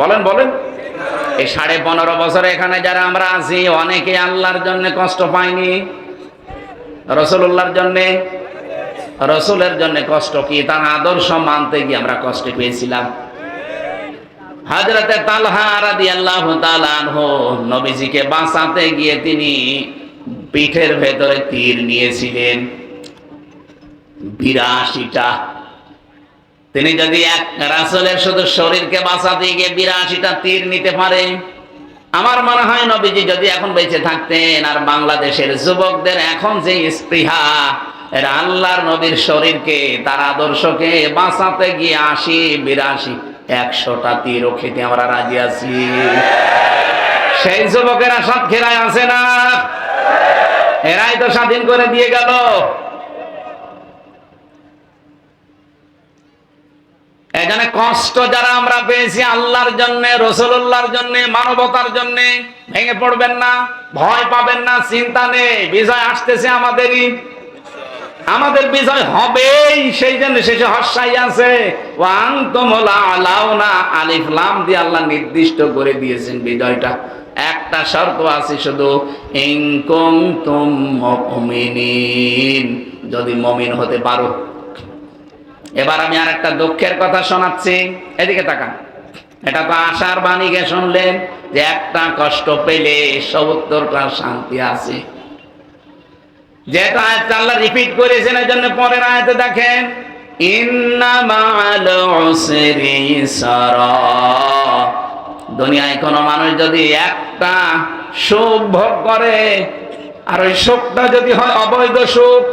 বলেন বলেন। এই সাড়ে পনেরো বছর এখানে যারা আমরা আছি, অনেকে আল্লাহর জন্য কষ্ট পাইনি রসুল্লাহর জন্য, রসুলের জন্য কষ্ট কি? তার আদর্শ মানতে গিয়ে আমরা কষ্ট পেয়েছিলাম। হাজরতে তালহা রাদি আল্লাহ নবীজিকে বাঁচাতে গিয়ে তিনি পিঠের ভেতরে তীর নিয়েছিলেন। বিরাশিটা তিনি যদি এক রাসলের শুধু শরীরকে বাঁচাতে গিয়ে বিরাশিটা তীর নিতে পারে, আমার মনে হয় নবীজি যদি এখন বেঁচে থাকতেন আর বাংলাদেশের যুবকদের এখন যে স্পৃহা আল্লাহর নবীর শরীরকে, তার আদর্শকে বাঁচাতে গিয়ে আশি, বিরাশি, একশোটা তীরও খেতে আমরা রাজি আছি। সেই যুবকেরা সব খেলায় আছে না? এরাই তো স্বাধীন করে দিয়ে গেল। এখানে কষ্ট যারা আমরা পেয়েছি আল্লাহর জন্য রসুল্লাহর জন্য, মানবতার জন্য, ভেঙে পড়বেন না, ভয় পাবেন না, চিন্তা নেই, বিজয় আসতেছে আমাদেরই। আমাদের বিজয় হবেই, সেই জন্য শেষে হর্ষাই আছে। আলিফ লাম দিয়ে আল্লাহ নির্দিষ্ট করে দিয়েছেন বিজয়টা। একটা শর্ত আছে শুধু ইনকুম তুম যদি মমিন হতে পারো এবার আমি আর একটা দুঃখের কথা শোনাচ্ছি। এদিকে তাকান। এটা তো আশার বাণীকে শুনলেন যে একটা কষ্ট পেলে সত্তরটা শান্তি আছে। যেটা আয়াত আল্লাহ রিপিট করেছেন জন্য পরের আয়াতে দেখেন দুনিয়ায় কোনো মানুষ যদি একটা সুখ ভোগ করে, আর ওই সুখটা যদি হয় অবৈধ সুখ।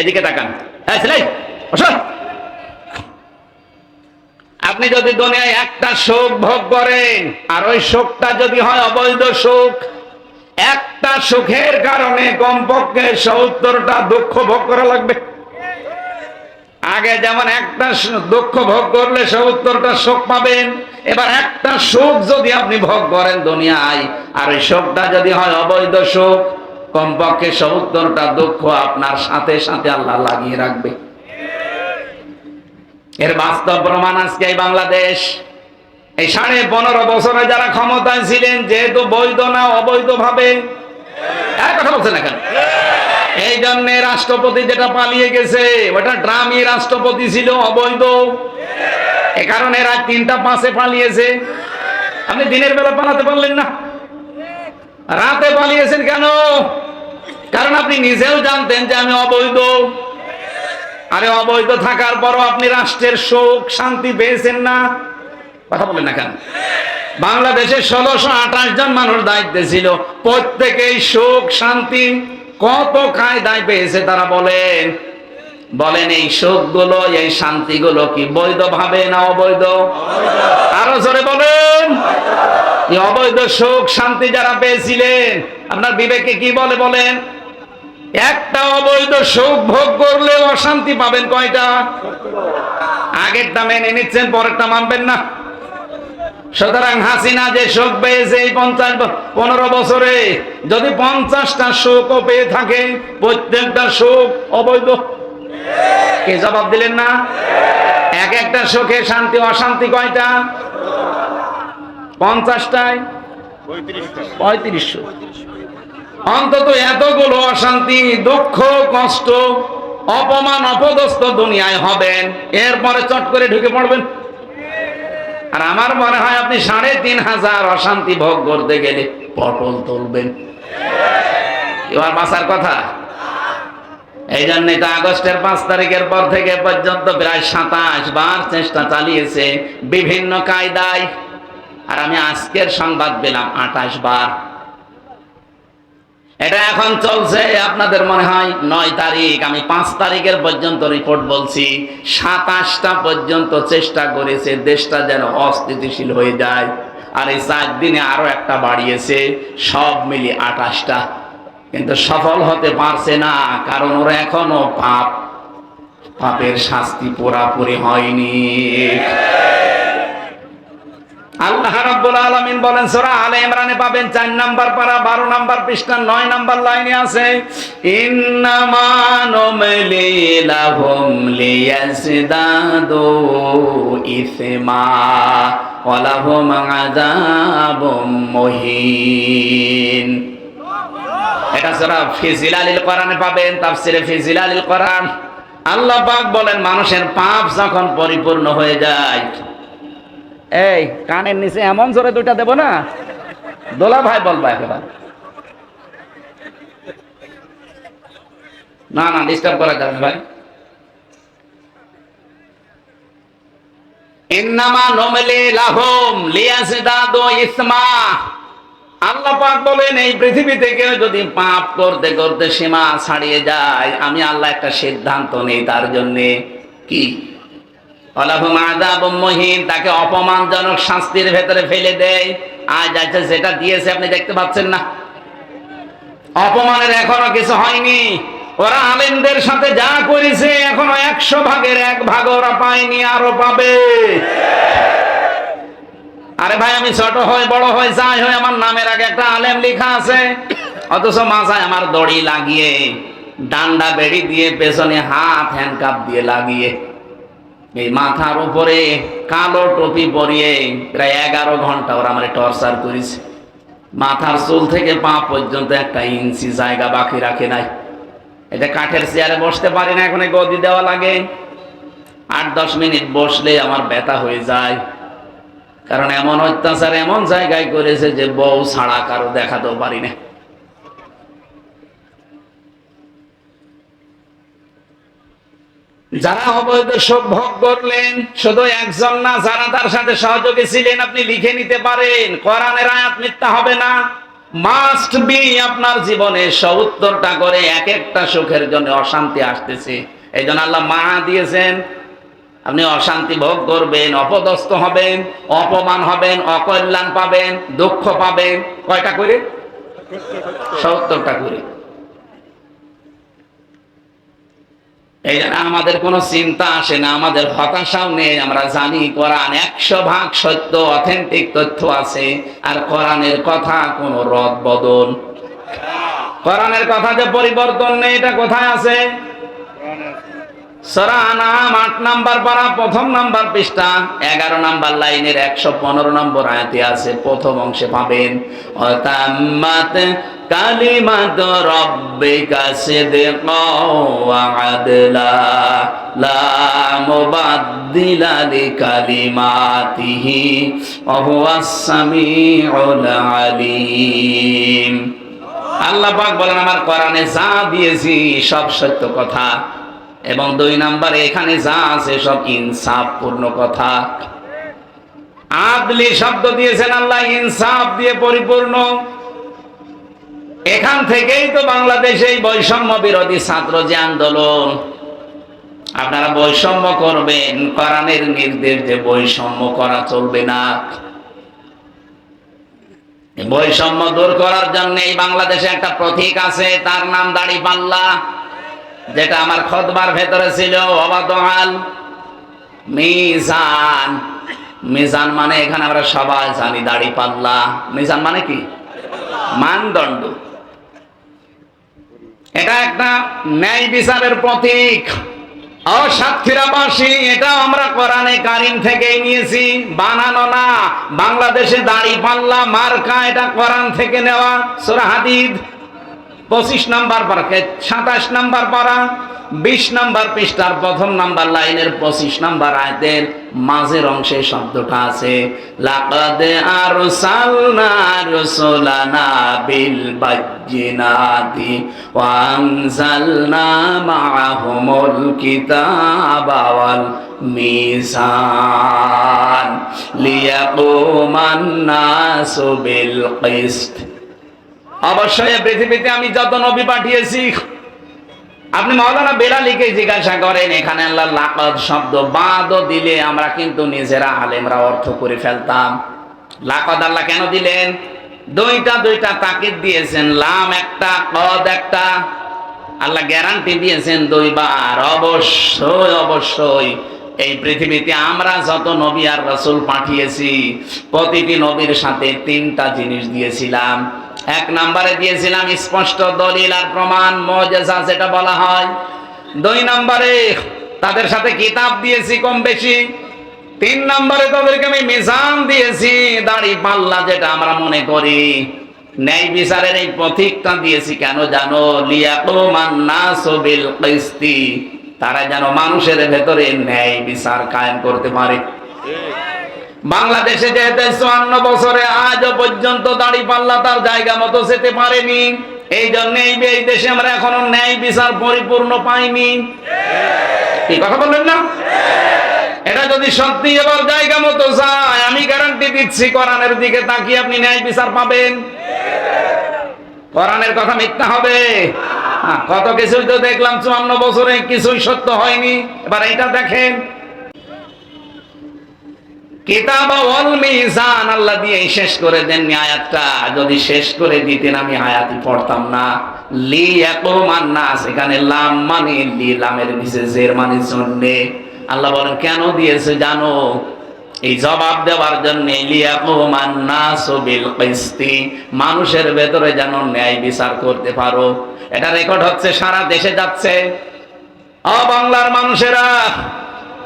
এদিকে তাকান। আপনি যদি দুনিয়ায় একটা সুখ ভোগ করেন, আর ওই সুখটা যদি হয় অবৈধ সুখ, একটা সুখের কারণে কমপক্ষে সত্তরটা দুঃখ ভোগ করা লাগবে। আগে যেমন একটা দুঃখ ভোগ করলে সত্তরটা সুখ পাবেন, এবার একটা সুখ যদি আপনি ভোগ করেন দুনিয়ায়, আর ওই সুখটা যদি হয় অবৈধ সুখ কমপক্ষে সত্তরটা দুঃখ আপনার সাথে সাথে আল্লাহ লাগিয়ে রাখবে। এর বাস্তব প্রমাণ আজকে এই বাংলাদেশ। এই সাড়ে পনেরো বছরে যারা ক্ষমতায় ছিলেন, যেহেতু বৈধ না অবৈধ ভাবে কথা বলছেন না কেন? এই জন্য রাষ্ট্রপতি যেটা পালিয়ে গেছে, ওটা ড্রামি রাষ্ট্রপতি ছিল, অবৈধ। এ কারণে এরা তিনটা পাঁচে পালিয়েছে। আপনি দিনের বেলা পালাতে পারলেন না। রাতে পালিয়েছেন কেন? কারণ আপনি নিজেও জানতেন যে আমি অবৈধ। আরে অবৈধ থাকার পরও আপনি রাষ্ট্রের শোক শান্তি পেয়েছেন না। কথা বলেন না কেন? বাংলাদেশের ষোলোশো আঠাশ জন মানুষ দায়িত্বে ছিল। প্রত্যেকেই সুখ, শান্তি কত কায়দায় পেয়েছে তারা বলেন। বলেন, এই শোক সুখগুলো, এই শান্তিগুলো কি বৈধ ভাবে না অবৈধ? আরও জোরে বলেন। অবৈধ সুখ, শান্তি যারা পেয়েছিলেন, আপনার বিবেকে কি বলে বলেন? একটা অবৈধ সুখ ভোগ করলে অশান্তি পাবেন কয়টা? আগেরটা মেনে নিচ্ছেন, পরেরটা মানবেন না। সুতরাং হাসিনা যে সুখ পেয়েছে এই পঞ্চাশ পনেরো বছরে, যদি পঞ্চাশটা সুখও পেয়ে থাকে, প্রত্যেকটা সুখ অবৈধ। কে জবাব দিলেন না? এক একটা সুখে শান্তি, অশান্তি কয়টা? পঞ্চাশটায়? পঁয়ত্রিশশো। অন্তত এতগুলো অশান্তি, দুঃখ, কষ্ট, অপমান, অপদস্থ দুনিয়ায় হবেন। এরপরে চট করে ঢুকে পড়বেন। আর আমার মনে হয় আপনি সাড়ে তিন হাজার অশান্তি ভোগ করতে গেলে পটল তুলবেন। এবার বাঁচার কথা। এই জন্যই তো আগস্টের পাঁচ তারিখের পর থেকে পর্যন্ত প্রায় সাতাশ বার চেষ্টা চালিয়েছে বিভিন্ন কায়দায়। আর আমি আজকের সংবাদ পেলাম আঠাশ বার। এটা এখন চলছে, আপনাদের মনে হয় নয় তারিখ, আমি পাঁচ তারিখের পর্যন্ত রিপোর্ট বলছি। সাতাশটা পর্যন্ত চেষ্টা করেছে, দেশটা যেন অস্থিতিশীল হয়ে যায়। আর এই চার দিনে আরও একটা বাড়িয়েছে, সব মিলিয়ে আঠাশটা। কিন্তু সফল হতে পারছে না, কারণ ওরা এখনও পাপ। পাপের শাস্তি পুরাপুরি হয়নি। আল্লাহ রাব্বুল আলামিন বলেন, সূরা আলে ইমরানে পাবেন 4 নাম্বার পারা 12 নাম্বার পৃষ্ঠা 9 নাম্বার লাইনে আছে, ইন্নামা নুমলি লাহুম লিয়াজদাদু ইসমা ওয়া লাহুম আযাবুম মুহিন। এটা সূরা ফিজিলালিল কোরআনে পাবেন, তাফসিরে ফিজিলালিল কোরআন। আল্লাহ পাক বলেন, মানুষের পাপ যখন পরিপূর্ণ হয়ে যায় এই, কানের নিচে এমন জোরে দুইটা দেব না। দোলা ভাই বলবা একেবারে। না না ডিস্টার্ব করা যাবে ভাই। ইন্নামা নমলে লাহম লিয়াজদাদু ইসমা। আল্লাহ পাক বলেন, এই পৃথিবী থেকে যদি পাপ করতে করতে সীমা ছাড়িয়ে যায়, আমি আল্লাহ একটা সিদ্ধান্ত নেই তার জন্য। কি? তাকে অপমানজনক শাস্তির ভেতরে ফেলে দেয়। আজ আছে যেটা দিয়েছে, আপনি দেখতে পাচ্ছেন না। অপমানের এখনও কিছু হয়নি। ওরা আলেমদের সাথে যা করেছে, এখনও একশো ভাগের এক ভাগ ওরা পায়নি, আরও পাবে। আরে ভাই, আমি ছোট হয়ে, বড় হয়ে, যাই হয়ে, আমার নামের আগে একটা আলেম লেখা আছে। অথচ মাথায় আমার দড়ি লাগিয়ে, ডান্ডা বেড়ি দিয়ে পেছনে হাত হ্যান্ডকাপ দিয়ে লাগিয়ে এই মাথার উপরে কালো টুপি পরিয়ে প্রায় এগারো ঘণ্টা ওরা আমার টর্চার করেছে। মাথার চুল থেকে পা পর্যন্ত একটা ইঞ্চি জায়গা বাকি রাখে নাই। এটা কাঠের চেয়ারে বসতে পারি না এখন গদি দেওয়া লাগে। আট দশ মিনিট বসলে আমার ব্যথা হয়ে যায়। কারণ এমন অত্যাচার এমন জায়গায় করেছে যে বউ ছাড়া কারও দেখাতেও পারি না। যারা অবৈধ সুখ ভোগ করলেন, শুধু একজন না, যারা তার সাথে সহযোগী ছিলেন, আপনি লিখে নিতে পারেন, কোরআনের আয়াত মিথ্যা হবে না। মাস্ট বি আপনার জীবনে সত্তরটা করে এক একটা সুখের জন্য অশান্তি আসতেছে। এই জন্য আল্লাহ মা দিয়েছেন, আপনি অশান্তি ভোগ করবেন, অপদস্থ হবেন, অপমান হবেন, অকল্যাণ পাবেন, দুঃখ পাবেন। কয়টা করে? সত্তরটা করে। এই আমাদের চিন্তা আসে না, আমাদের হতাশাও নেই, আমরা জানি কোরআন একশো ভাগ সত্য, অথেন্টিক তথ্য আছে, আর কোরআনের কথা কোনো রদ বদল। কোরআনের কথা যে পরিবর্তন নেই, এটা কোথায় আছে? সরা আনাম আট নাম্বার পারা, প্রথম নাম্বার পৃষ্ঠা, এগারো নাম্বার লাইনের একশো পনেরো নম্বর আয়াতে আছে, প্রথম অংশে পাবেন সিদকা আদলা, লা মুবাদদিলা লিকালিমাতিহি, ওয়া হুয়াস সামিউল আলিম। আল্লাহ পাক বলেন, আমার কোরআনে যা দিয়েছি, সব সত্য কথা। এবং দুই নাম্বারে, এখানে যা আছে, সব ইনসাফ পূর্ণ কথা। আদলি শব্দ দিয়েছেন আল্লাহ, ইনসাফ দিয়ে পরিপূর্ণ। এখান থেকেই তো বাংলাদেশে বৈষম্য বিরোধী ছাত্র যে আন্দোলন। আপনারা বৈষম্য করবেন, কোরআনের নির্দেশ যে বৈষম্য করা চলবে না। বৈষম্য দূর করার জন্য এই বাংলাদেশে একটা প্রতীক আছে, তার নাম দাড়ি পাল্লা। যেটা আমার খতবার ভেতরে ছিল অবাদহাল মিজান। মিজান মানে এখানে আমরা সবাই জানি দাড়ি পাল্লা। মিজান মানে কি? মানদণ্ড। এটা একটা ন্যায় বিচারের প্রতীক। অসাক্ষীরাবাসী এটা আমরা কোরআনে কারিম থেকেই নিয়েছি। বানানো না। বাংলাদেশে দাড়ি পাল্লা, মার্কা, এটা কোরআন থেকে নেওয়া। সুরা হাদিদ, পঁচিশ নাম্বার পারা, সাতাশ নাম্বার পারা। বিশ নাম্বার পৃষ্ঠার প্রথম নাম্বার লাইনের পঁচিশ নাম্বার আয়তের মাঝের অংশে শব্দটা আছে, লাকাদ আরসালনা রুসুলানা বিল বাজ্জিনাতি ওয়া আনজালনা মাআহুমুল কিতাবা ওয়াল মিজান লিয়াকুমান নাসু বিল কিসত। অবশ্যই পৃথিবীতে আমি যত নবী পাঠিয়েছি আপনি মাওলানা বেলালিকে জিজ্ঞাসা করেন, এখানে আল্লাহ লাকদ শব্দ বাদও দিলে আমরা কিন্তু নিজেরা আলেমরা অর্থ করে ফেলতাম। লাকদ আল্লাহ কেন দিলেন? দুইটা দুইটা তাকিদ দিয়েছেন, লাম একটা, কদ একটা। আল্লাহ গ্যারান্টি দিয়েছেন দুইবার, অবশ্যই অবশ্যই। এই পৃথিবীতে আমরা যত নবী আর রসুল পাঠিয়েছি, প্রতিটি নবীর সাথে তিনটা জিনিস দিয়েছিলাম। এক নম্বরে দিয়েছিলাম স্পষ্ট দলিল আর প্রমাণ, মজেজা যেটা বলা হয়। দুই নম্বরে তাদের সাথে কিতাব দিয়েছি কম বেশি। তিন নম্বরে তাদেরকে আমি মিজান দিয়েছি, দাড়ি পাল্লা যেটা আমরা মনে করি। ন্যায় বিচারের এই পথিকটা দিয়েছি কেন জানো? তারা যেন মানুষের ভেতরে ন্যায় বিচার কায়েম করতে পারে। বাংলাদেশে যেহেতু চুয়ান্ন বছরে আজ পর্যন্ত দাড়ি পাল্লা তার জায়গা মতো যেতে পারেনি এই জন্য এই দেশে আমরা এখনও ন্যায় বিচার পরিপূর্ণ পাইনি। কি কথা বললেন না? এটা যদি সত্যি এবার জায়গা মতো যায় আমি গ্যারান্টি দিচ্ছি কোরআনের দিকে তাকিয়ে আপনি ন্যায় বিচার পাবেন। কোরআনের কথা মিথ্যা হবে। হ্যাঁ, কত কিছুই তো দেখলাম চুয়ান্ন বছরে কিছুই সত্য হয়নি। এবার এটা দেখেন আল্লাহ দিয়ে শেষ করে যদি শেষ করে দিতেন আমি পড়তাম না। লি লাম মানে আল্লাহ বলেন, কেন দিয়েছে জানো? এই জবাব দেওয়ার জন্য মানুষের ভেতরে যেন ন্যায় বিচার করতে পারো। এটা রেকর্ড হচ্ছে, সারা দেশে যাচ্ছে। ও বাংলার মানুষেরা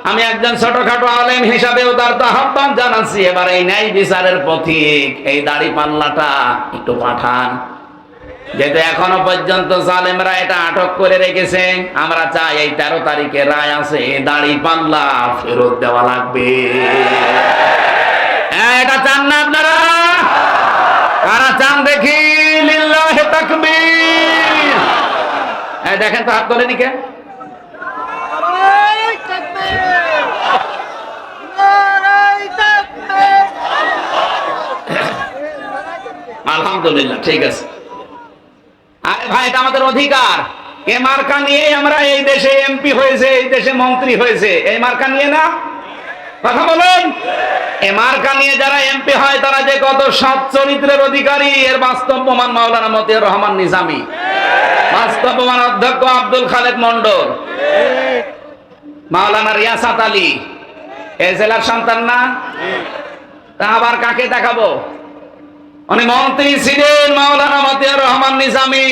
আমি একজন ছোটখাটো আলেম হিসাবেও তার তো আহ্বান জানাচ্ছি। এবার এই ন্যায় বিচারের পথিক এই দাড়ি পাল্লাটা একটু পাঠান। যেহেতু এখনও পর্যন্ত জালেমরা এটা আটক করে রেখেছে আমরা চাই এই তেরো তারিখে রায় আছে দাড়ি পাল্লা ফেরত দেওয়া লাগবে। হ্যাঁ, এটা চান না আপনারা? কারা চান দেখি? লিল্লাহে এই দেখেন তো হাত তোলেনি কে? আলহামদুলিল্লাহ, ঠিক আছে। আরে ভাই, এটা আমাদের অধিকার। এ মার্কা নিয়ে আমরা এই দেশে এমপি হয়েছে, এই দেশে মন্ত্রী হয়েছে। এই মার্কা নিয়ে না? কথা বলুন। এ মার্কা নিয়ে যারা এমপি হয়, তারা যে কত সৎ চরিত্রের অধিকারী, এর বাস্তব প্রমাণ মাওলানা মতিউর রহমান নিজামী। বাস্তব প্রমাণ অধ্যক্ষ আব্দুল খালেদ মন্ডল মাওলানা রিয়াসাত আলী। এই জেলার সন্তান না? তা আবার কাকে দেখাবো? উনি মন্ত্রী ছিলেন মাওলানা মতিয়ার রহমান নিজামী।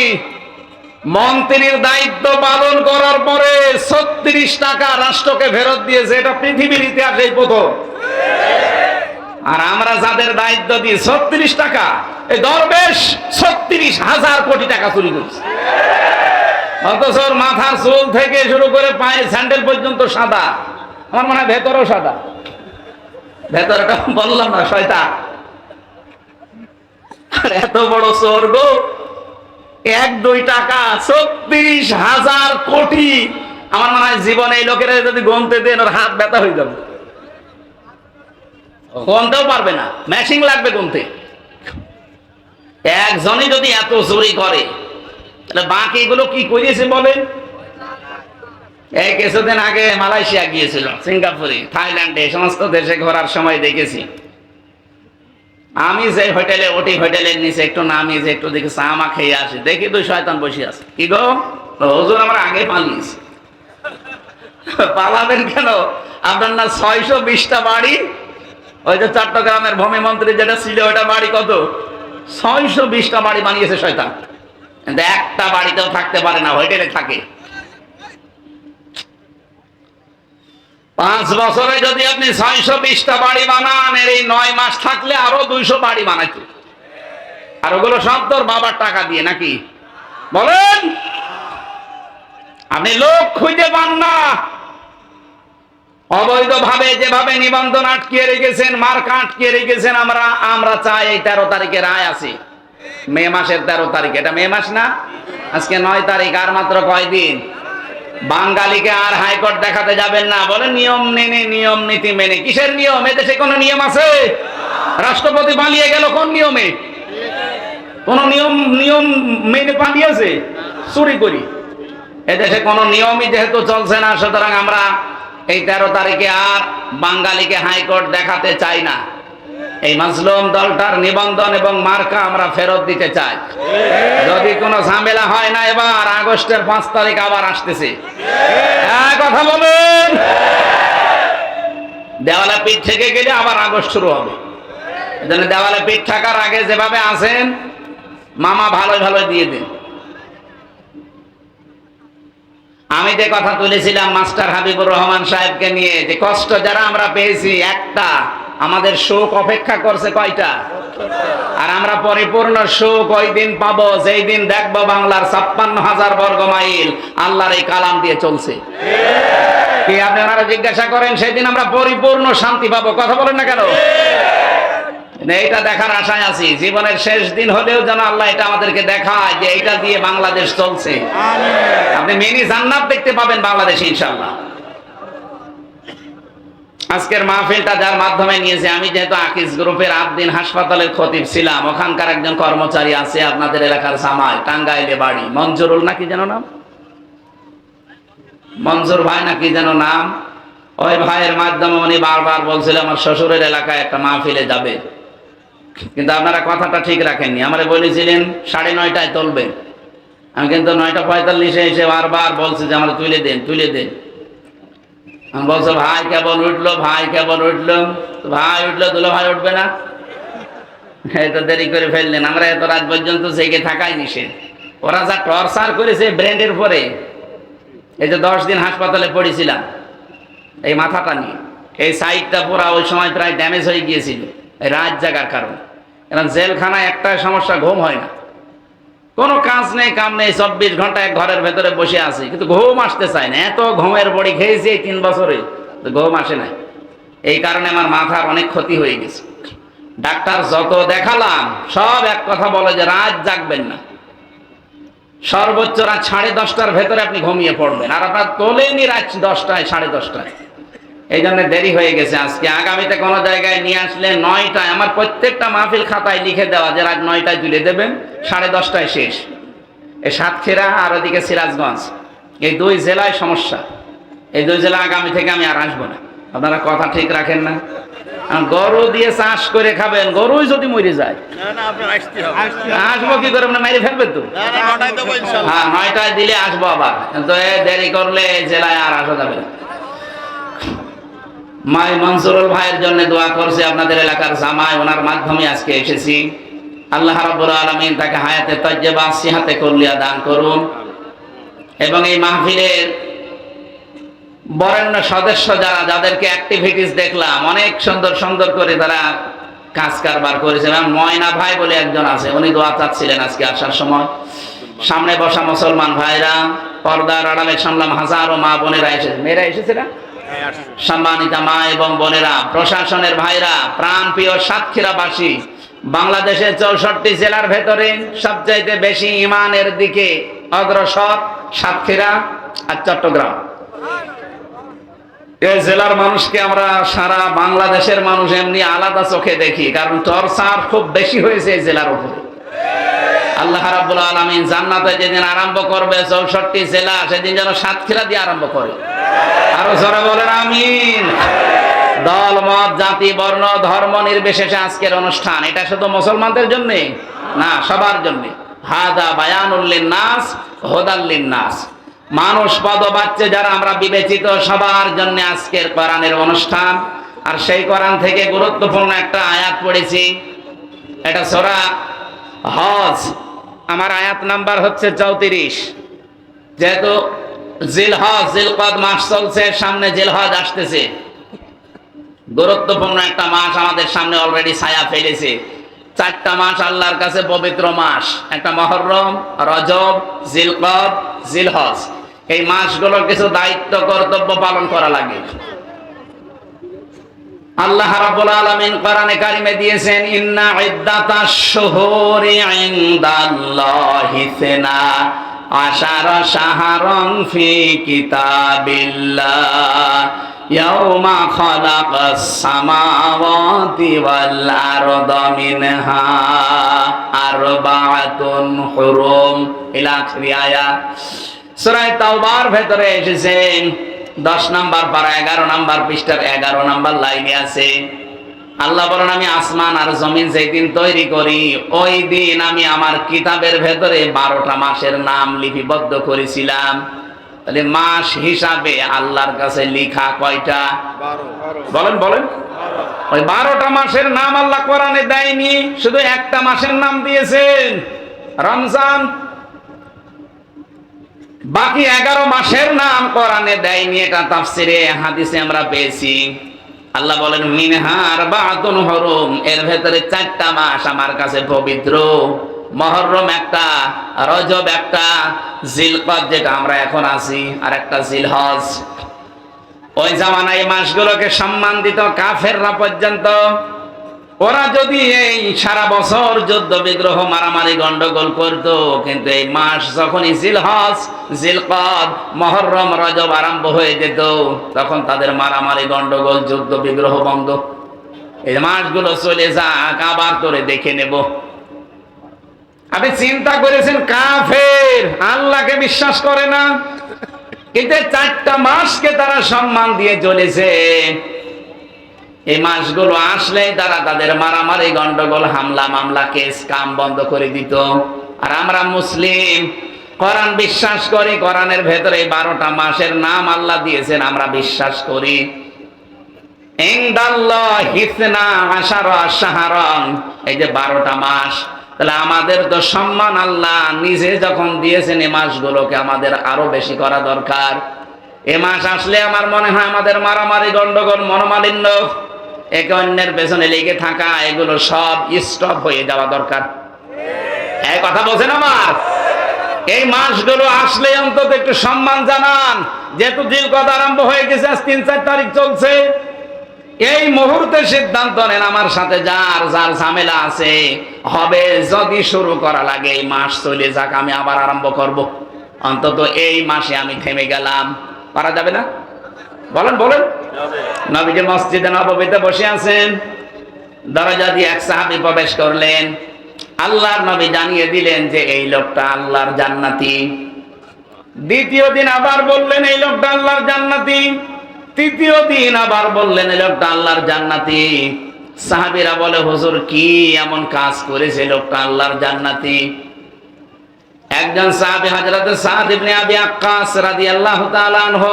মন্ত্রীর দায়িত্ব পালন করার পরে ছত্রিশ টাকা রাষ্ট্রকে ফেরত দিয়েছে, এটা পৃথিবীর ইতিহাসেই প্রথম। আর আমরা যাদের দায়িত্ব দিই ছত্রিশ টাকা, এই দরবেশ ছত্রিশ হাজার কোটি টাকা চুরি করছে। অথচ মাথার চুল থেকে শুরু করে পায়ের স্যান্ডেল পর্যন্ত সাদা। আমার মনে হয় ভেতরেও সাদা। ভেতরটা বললাম না শয়তা আর এত বড় স্বর্গ। এক দুই টাকা ছত্রিশ হাজার কোটি। আমার মনে হয় জীবনে এই লোকেরা যদি গনতে দেন ওর হাত ব্যথা হয়ে যাবে। গনতেও পারবে না। ম্যাচিং লাগবে গুনতে। একজনই যদি এত চুরি করে তাহলে বাকিগুলো কি করিয়েছে বলেন? এই কিছুদিন আগে মালয়েশিয়া গিয়েছিল সিঙ্গাপুরে থাইল্যান্ডে সমস্ত দেশে ঘোরার সময় দেখেছি। আমি যে হোটেলে, ওটি হোটেলের নিচে একটু নামি, যে একটু দেখি চা মা খেয়ে আসি। দেখি দুই শয়তান বসে আছে। কি গো? হুজুর আমার আগে পালিয়েছে। পালাবেন কেন? আপনার না ছয়শো বিশটা বাড়ি? ওই যে চট্টগ্রামের ভূমি মন্ত্রী যেটা ছিল, ওটা বাড়ি কত? ছয়শো বিশটা বাড়ি বানিয়েছে শয়তান। একটা বাড়িতেও থাকতে পারে না, হোটেলে থাকে। পাঁচ বছরে যদি আপনি ছয়শো বিশটা বাড়ি বানান, এর এই নয় মাস থাকলে আরও দুইশো বাড়ি বানাইতো। আর ওগুলো সব তোর বাবার টাকা দিয়ে, নাকি? বলেন! আপনি লোক খুঁজে পান না। অবৈধভাবে যেভাবে নিবন্ধন আটকিয়ে রেখেছেন, মার্কা আটকিয়ে রেখেছেন, আমরা আমরা চাই এই তেরো তারিখে রায় আছে মে মাসের তেরো তারিখ, এটা মে মাস না? আজকে নয় তারিখ, আর মাত্র কয়দিন? বাঙালিকে আর হাইকোর্ট দেখাতে যাবেন না। বলে নিয়ম মেনে, নিয়ম নীতি মেনে। কিসের নিয়ম? এদেশে কোনো নিয়ম আছে? রাষ্ট্রপতি পালিয়ে গেল কোন নিয়মে? কোন নিয়ম নিয়ম মেনে পালিয়েছে? চুরি করি। এদেশে কোনো নিয়মই যেহেতু চলছে না, সুতরাং আমরা এই তেরো তারিখে আর বাঙালিকে হাইকোর্ট দেখাতে চাই না। এই মাজলুম দলটার নিবন্ধন এবং মার্কা আমরা ফেরত দিতে চাই। যদি কোনো ঝামেলা হয় না এবার, আগস্টের পাঁচ তারিখ আবার আসতেছে। হ্যাঁ কথা বলুন। দেওয়ালে পিঠ থেকে গেলে আবার আগস্ট শুরু হবে। এজন্য দেওয়ালে পিঠ থাকার আগে যেভাবে আসেন মামা ভালোই ভালো দিয়ে দিন। আমি যে কথা তুলেছিলাম মাস্টার হাবিবুর রহমান সাহেবকে নিয়ে, যে কষ্ট যারা আমরা পেয়েছি, একটা আমাদের শোক অপেক্ষা করছে কয়টা? আর আমরা পরিপূর্ণ সুখ ওই দিন পাবো, যেই দিন দেখব বাংলার ছাপ্পান্ন হাজার বর্গ মাইল আল্লাহর এই কালাম দিয়ে চলছে। কি আপনি ওনারা জিজ্ঞাসা করেন, সেদিন আমরা পরিপূর্ণ শান্তি পাবো। কথা বলেন না কেন? এইটা দেখার আশায় আছি। জীবনের শেষ দিন হলেও যেন আল্লাহ এটা আমাদেরকে দেখায় যে এটা দিয়ে বাংলাদেশ চলছে। আপনি মিনি জান্নাত দেখতে পাবেন বাংলাদেশ ইনশাল্লাহ আজকের মাহফিলটা যার মাধ্যমে নিয়েছে, আমি যেহেতু আকিস গ্রুপের দিন হাসপাতালের খতিব ছিলাম, ওখানকার একজন কর্মচারী আছে আপনাদের এলাকার জামাই, টাঙ্গাইলে বাড়ি, মঞ্জুরুল নাকি যেন নাম? মঞ্জুর ভাই নাকি যেন নাম? ওই ভাইয়ের মাধ্যমে উনি বারবার বলছিল, আমার শ্বশুরের এলাকায় একটা মাহফিলে যাবে। কিন্তু আপনারা কথাটা ঠিক রাখেননি। আমারে বলেছিলেন, সাড়ে নয়টায় তুলবেন আমি কিন্তু নয়টা পঁয়তাল্লিশে এসে বারবার বলছি যে, আমরা তুলে দেন তুলে দেন। আমি বলছো, ভাই, কেবল উঠল, ভাই, কেবল উঠল। ভাই উঠল, দুলো ভাই উঠবে না। এই তো দেরি করে ফেললেন, আমরা এত রাত পর্যন্ত জেগে থাকাই নিষেধ। ওরা যা টর্চার করেছে ব্রেন্ডের উপরে, এই যে দশ দিন হাসপাতালে পড়েছিলাম, এই মাথাটা নিয়ে, এই সাইডটা পুরা ওই সময় প্রায় ড্যামেজ হয়ে গিয়েছিল রাত জাগার কারণে। কারণ জেলখানায় একটা সমস্যা, ঘুম হয় না। কোনো কাজ নেই, কাম নেই, চব্বিশ ঘণ্টা এক ঘরের ভেতরে বসে আছি। কিন্তু ঘুম আসতে চায় না। এত ঘুমের বড়ি খেয়েছি এই তিন বছরে। ঘুম আসে নাই। এই কারণে আমার মাথার অনেক ক্ষতি হয়ে গেছে। ডাক্তার যত দেখালাম, সব এক কথা বলে যে রাত জাগবেন না। সর্বোচ্চ রাত সাড়ে দশটার ভেতরে আপনি ঘুমিয়ে পড়বেন। আর আপনার তোলেনি রাত দশটায়, সাড়ে দশটায়। এই জন্য দেরি হয়ে গেছে আজকে। আগামীতে কোনো জায়গায় নিয়ে আসলে নয়টায় আমার প্রত্যেকটা মাহফিল খাতায় লিখে দেওয়া যে রাত নয়টায় তুলে দেবেন সাড়ে দশটায় শেষ। এই সাতক্ষীরা আর ওদিকে সিরাজগঞ্জ। এই দুই জেলায় সমস্যা। এই দুই জেলা আগামী থেকে আমি আর আসব না। আপনারা কথা ঠিক রাখেন না। গরু দিয়ে চাষ করে খাবেন গরুই যদি মরে যায়। না না আপনার আসতে হবে। আসব কি করে মেরে ফেলবে তো? হ্যাঁ নয়টায় দিলে আসব আবার। কিন্তু দেরি করলে জেলায় আর আসা যাবে না। মাই মনসুরুল ভাইয়ের জন্য দোয়া করছে, আপনাদের এলাকার জামাই, ওনার মাধ্যমে আজকে এসেছি। আল্লাহ রাব্বুল আলামিন তাকে হায়াতে তজ্জেবা, সিহাতে করলিয়া দান করুন। এবং এই মাহফিলের বরেণ্য সদস্য যারা, যাদেরকে অ্যাক্টিভিটিস দেখলাম, অনেক সুন্দর সুন্দর করে তারা কাজ কারবার করেছে। এবং ময়না ভাই বলে একজন আছে, উনি দোয়া চাচ্ছিলেন আজকে আসার সময়। সামনে বসা মুসলমান ভাইরা, পর্দার আড়ালে সামলাম হাজারো মা বোনেরা এসেছে। মেয়েরা এসেছে না? সম্মানিতা মা এবং বোনেরা, প্রশাসনের ভাইরা প্রাণ প্রিয় সাতক্ষীরাবাসী, বাংলাদেশের চৌষট্টি জেলার ভেতরে সবচাইতে বেশি ইমানের দিকে অগ্রসর সাতক্ষীরা আর চট্টগ্রাম। এই জেলার মানুষকে আমরা সারা বাংলাদেশের মানুষ এমনি আলাদা চোখে দেখি, কারণ টর্চার খুব বেশি হয়েছে এই জেলার উপরে। আল্লাহ রাব্বুল আলামিন জান্নাতে যেদিন আরম্ভ করবে, চৌষট্টি জেলা, সেদিন যেন সাতক্ষীরা দিয়ে আরম্ভ করে। আরও জোরে বলেন, আমিন। দল, মত, জাতি, বর্ণ, ধর্ম নির্বিশেষে আজকের অনুষ্ঠান। এটা শুধু মুসলমানদের জন্য? না, সবার জন্য। হাদা বায়ানুল্লিন নাস হোদাল্লিন নাস মানুষ পদ বাচ্চে যারা, আমরা বিবেচিত সবার জন্য আজকের কোরআনের অনুষ্ঠান। আর সেই কোরআন থেকে গুরুত্বপূর্ণ একটা আয়াত পড়েছি। এটা সোরা হজ। আমার আয়াত নাম্বার হচ্ছে চৌত্রিশ। যেহেতু জিলহজ, জিলকদ মাস চলছে, সামনে জিলহজ আসতেছে। গুরুত্বপূর্ণ একটা মাস আমাদের সামনে অলরেডি ছায়া ফেলেছে। চারটা মাস আল্লাহর কাছে পবিত্র মাস। একটা মহরম, রজব, জিলকদ, জিলহজ। এই মাসগুলোর কিছু দায়িত্ব, কর্তব্য পালন করা লাগে। আল্লাহ রাব্বুল আলামিন কোরআনে কারিমে দিয়েছেন, ইন্না ইদ্দাতাশ শুহুরি ইনদাল্লাহি সিনা। আশারা শাহরান ফি ইয়াউমা খালাকাস সামাওয়াতি ওয়াল আরদা মিনহা। আরবাআতুন হুরুম। ইলা আখিরি আয়াত সূরা তাওবার ভেতরে এসেছেন। দশ নাম্বার পারা এগারো নাম্বার পৃষ্ঠার এগারো নাম্বার লাইনে আছে। আল্লাহ বলেন আমি আসমান আর জমিন যেই দিন তৈরি করি ওই দিন আমি আমার কিতাবের ভেতরে বারোটা মাসের নাম লিপিবদ্ধ করেছিলাম। তাহলে মাস হিসাবে আল্লাহর কাছে লিখা কয়টা? বলেন বলেন। ওই বারোটা মাসের নাম আল্লাহ কোরআনে দেয়নি শুধু একটা মাসের নাম দিয়েছেন। রমজান। বাকি এগারো মাসের নাম কোরআনে দেয়নি এটা তাফসিরে হাদিসে আমরা পেয়েছি। আল্লাহ বলেন, মিনহার বাতুন হরম, এর ভেতরে চারটা মাস আমার কাছে পবিত্র। মহরম একটা, রজব একটা, জিলকদ যেটা আমরা এখন আছি, আর একটা জিলহজ। ওই জামানায় এই মাসগুলোকে সম্মান দিত কাফেররা পর্যন্ত ওরা যদি এই সারা বছর যুদ্ধ বিগ্রহ মারামারি গন্ডগোল করত, কিন্তু এই মাস যখনই জিলহজ, জিলকদ, মহরম, রজব আরম্ভ হয়ে যেত, তখন তাদের মারামারি গন্ডগোল, যুদ্ধ বিগ্রহ বন্ধ। এই মাসগুলো চলে যাক, আবার তোরে দেখে নেব। আপনি চিন্তা করেছেন, কাফের, আল্লাহকে বিশ্বাস করে না? কিন্তু চারটা মাসকে তারা সম্মান দিয়ে চলেছে এই মাসগুলো আসলেই তারা তাদের মারামারি, গন্ডগোল, হামলা, মামলা, কেস, কাম বন্ধ করে দিত। আর আমরা মুসলিম, কোরআন বিশ্বাস করি, কোরআনের ভেতরে বারোটা মাসের নাম আল্লাহ দিয়েছেন, আমরা বিশ্বাস করি। এই যে বারোটা মাস, তাহলে আমাদের তো সম্মান আল্লাহ নিজে যখন দিয়েছেন, এই মাসগুলোকে আমাদের আরও বেশি করা দরকার। এ মাস আসলে আমার মনে হয় আমাদের মারামারি, গন্ডগোল, মনোমালিন্য একে অন্যের পেছনে লেগে থাকা, এগুলো সব স্টপ হয়ে যাওয়া দরকার। এই কথা বলছেন আমার? এই মাসগুলো আসলে অন্তত একটু সম্মান জানান। যেহেতু দিল কথা আরম্ভ হয়ে গেছে, আজ তিন, চার তারিখ চলছে। এই মুহূর্তে সিদ্ধান্ত নেন আমার সাথে যার যার ঝামেলা আছে, হবে যদি শুরু করা লাগে, এই মাস চলে যাক, আমি আবার আরম্ভ করব। অন্তত এই মাসে আমি থেমে গেলাম। পারা যাবে না? বলেন বলেন। নবীজি মসজিদে নববীতে বসে আছেন। দরজা দিয়ে এক সাহাবি প্রবেশ করলেন। আল্লাহর নবী জানিয়ে দিলেন যে এই লোকটা আল্লাহর জান্নাতি। দ্বিতীয় দিন আবার বললেন এই লোকটা আল্লাহর জান্নাতি। তৃতীয় দিন আবার বললেন এই লোকটা আল্লাহর জান্নাতি। সাহাবিরা বলে হুজুর কি এমন কাজ করেছে লোকটা আল্লাহর জান্নাতি? একজন সাহাবি হযরত সাদ ইবনে আবি আক্কাস রাদিয়াল্লাহু তাআলা আনহু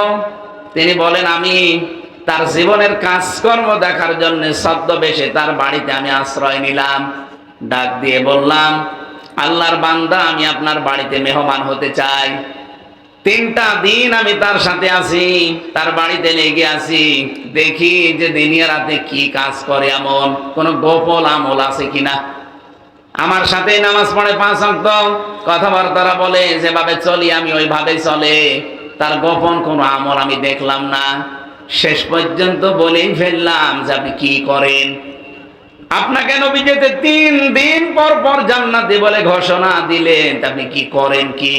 তিনি বলেন, আমি তার জীবনের কাজকর্ম দেখার জন্য ছদ্মবেশে তার বাড়িতে আমি আশ্রয় নিলাম। ডাক দিয়ে বললাম, আল্লাহর বান্দা, আমি আপনার বাড়িতে মেহমান হতে চাই। তিনটা দিন আমি তার সাথে আছি, তার বাড়িতে লেগে আছি। দেখি যে দিনিয়া রাতে কি কাজ করে এমন কোন গোপল আমল আছে কিনা? আমার সাথে নামাজ পড়ে পাঁচ অক্ত কথাবার্তারা বলে, যেভাবে চলি, আমি ওইভাবে চলে। তার গোপন কোনো আমল আমি দেখলাম না। শেষ পর্যন্ত বলেই ফেললাম যে আপনি কি করেন? আপনাকে নবী যেতে তিন দিন পর পর জান্নাতি বলে ঘোষণা দিলেন আপনি কি করেন কি?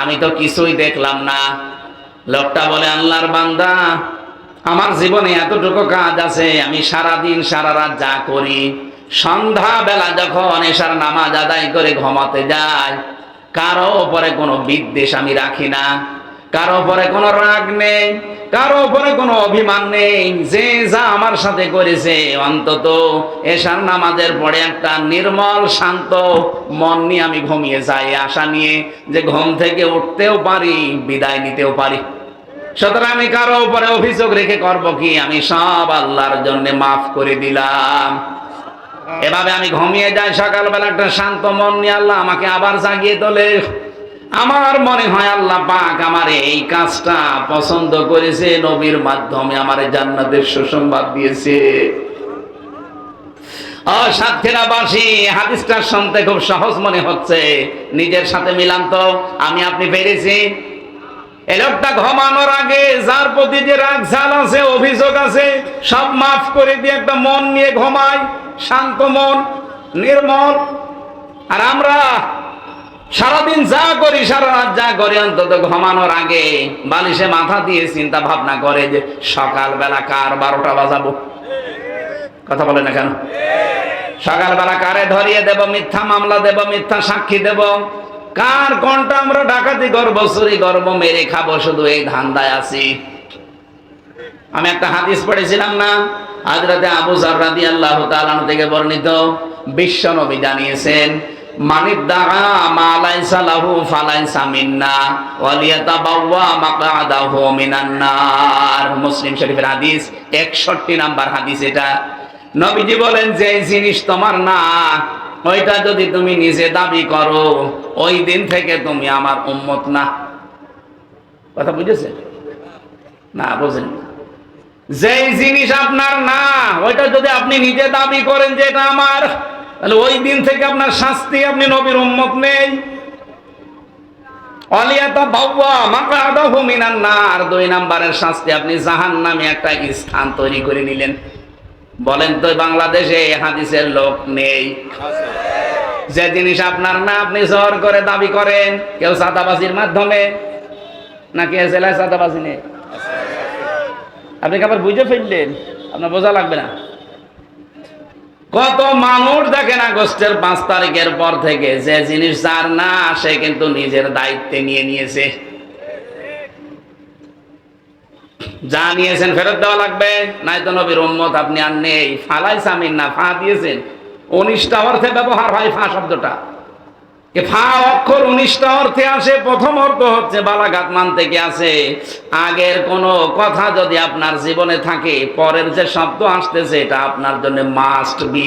আমি তো কিছুই দেখলাম না। লোকটা বলে, আল্লাহর বান্দা, আমার জীবনে এতটুকু কাজ আছে, আমি সারা দিন সারা রাত যা করি সন্ধ্যা বেলা যখন এসার নামাজ আদায় করে ঘুমাতে যাই, কারও উপরে কোনো বিদ্বেষ আমি রাখি না। কারও উপরে কোনো রাগ নেই, কারও উপরে কোনো অভিমান নেই। যে যা আমার সাথে করেছে, অন্তত এশার নামাজের পরে একটা নির্মল, শান্ত মন নিয়ে আমি ঘুমিয়ে যাই, আশা নিয়ে যে ঘুম থেকে উঠতেও পারি, বিদায় নিতেও পারি। সুতরাং আমি কারও উপরে অভিযোগ রেখে করব কি? আমি সব আল্লাহর জন্য মাফ করে দিলাম। এভাবে আমি ঘুমিয়ে যাই সকালবেলা একটা শান্ত মন নিয়ে আল্লাহ আমাকে আবার জাগিয়ে তোলে। আমার মনে হয় আল্লাহ পাক আমার এই কাজটা পছন্দ করেছে, নবীর মাধ্যমে আমার জান্নাতের সুসংবাদ দিয়েছে। খুব সহজ মনে হচ্ছে। নিজের সাথে মিলান তো, আমি আপনি পেরেছি। লোকটা ঘুমানোর আগে যার প্রতি যে রাগ ঝাল আছে, অভিযোগ আছে, সব মাফ করে দিয়ে একটা মন নিয়ে ঘুমায়, শান্ত মন, নির্মল। আর আমরা সারাদিন যা করি, সারা রাত যা করি, অন্তত ঘুমানোর আগে বালিশে মাথা দিয়ে চিন্তা ভাবনা করে যে সকালবেলা কার বারোটা বাজাবো। কথা বলে না কেন? সকালবেলা কারে ধরিয়ে দেব, মিথ্যা মামলা দেব, মিথ্যা সাক্ষী দেব? কার কোনটা আমরা ডাকাতি করব, চুরি করব, মেরে খাব, শুধু এই ধান্দায় আছি। আমি একটা হাদিস পড়েছিলাম না হাজরাতে আবু জাররাদি আল্লাহ তাআলা থেকে বর্ণিত, বিশ্ব নবী জানিয়েছেন মানিদ্দাআ মা লাইসা লাহু ফালাইসা মিন্না ওয়ালিয়াতাবাওয়া মাকআদাহু মিনান নার। মুসলিম শরীফের হাদিস 61 নাম্বার হাদিস এটা। নবীজি বলেন, যে জিনিস তোমার না, ওইটা যদি তুমি নিজে দাবি করো, ওই দিন থেকে তুমি আমার উম্মত না। কথা বুঝেছেন? না, বোঝেন। যেই জিনিস আপনার না, ওইটা যদি আপনি নিজে দাবি করেন যে এটা আমার তাহলে ওই দিন থেকে আপনার শাস্তি, আপনি নবীর উম্মত নেই। আপনি যে জিনিস আপনার না, আপনি জোর করে দাবি করেন, কেউ সাদাবাজির মাধ্যমে? নাকি জেলায় নেই? আপনি আবার বুঝে ফেললেন? আপনার বোঝা লাগবে না। কত মানুষ দেখেন আগস্টের পাঁচ তারিখের পর থেকে যে জিনিস যার না, সে কিন্তু নিজের দায়িত্বে নিয়ে নিয়েছে। যা নিয়েছেন ফেরত দেওয়া লাগবে। নাই তো নবীর উম্মত, আপনি আর নেই। ফালাই সামিন না ফা দিয়েছেন। অনিষ্ঠা অর্থে ব্যবহার হয় ফা শব্দটা। ফা অক্ষর উনিশটা অর্থে আসে, প্রথম অর্থ হচ্ছে বালাঘাত মান থেকে আসে? আগের কোন কথা যদি আপনার জীবনে থাকে, পরের যে শব্দ আসতেছে, এটা আপনার জন্য মাস্ট বি